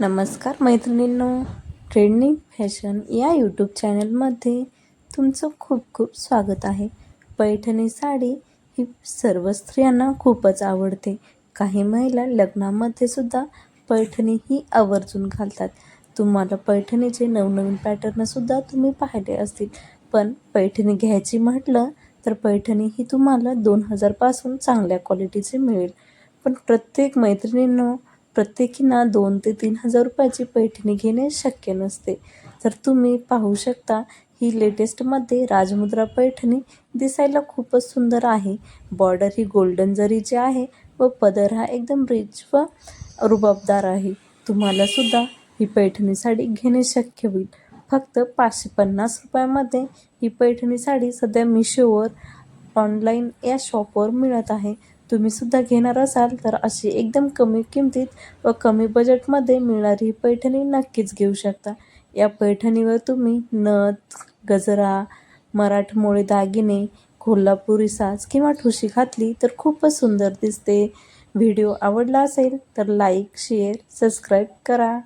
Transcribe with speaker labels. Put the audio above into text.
Speaker 1: नमस्कार मैत्रिणींनो trending fashion या यूट्यूब चॅनलमध्ये तुमचं खूप खूप स्वागत आहे. पैठणी साडी ही सर्व स्त्रियांना खूपच आवडते. काही महिला लग्नामध्ये सुद्धा पैठणी ही आवर्जून घालतात. तुम्हाला पैठणीचे नवनवीन पॅटर्नसुद्धा तुम्ही पाहिले असतील. पण पैठणी घ्यायची म्हटलं तर पैठणी ही तुम्हाला दोन हजारपासून चांगल्या क्वालिटीची मिळेल. पण प्रत्येक मैत्रिणींनो प्रत्येकीना दोन ते तीन हजार रुपयाची पैठणी घेणे शक्य नसते. तर तुम्ही पाहू शकता ही लेटेस्टमध्ये राजमुद्रा पैठणी दिसायला खूपच सुंदर आहे. बॉर्डर ही गोल्डन जरीची आहे व पदर हा एकदम रिच व रुबाबदार आहे. तुम्हाला सुद्धा ही पैठणी साडी घेणे शक्य होईल. फक्त पाचशे पन्नास रुपयामध्ये ही पैठणी साडी सध्या मिशोवर ऑनलाईन या शॉपवर मिळत आहे. तुम्ही सुद्धा घेणार असाल तर अशी एकदम कमी किमतीत व कमी बजेटमध्ये मिळणारी ही पैठणी नक्कीच घेऊ शकता. या पैठणीवर तुम्ही नथ गजरा मराठमोळे दागिने कोल्हापुरी साज किंवा ठुशी घातली तर खूपच सुंदर दिसते. व्हिडिओ आवडला असेल तर लाईक शेअर सबस्क्राईब करा.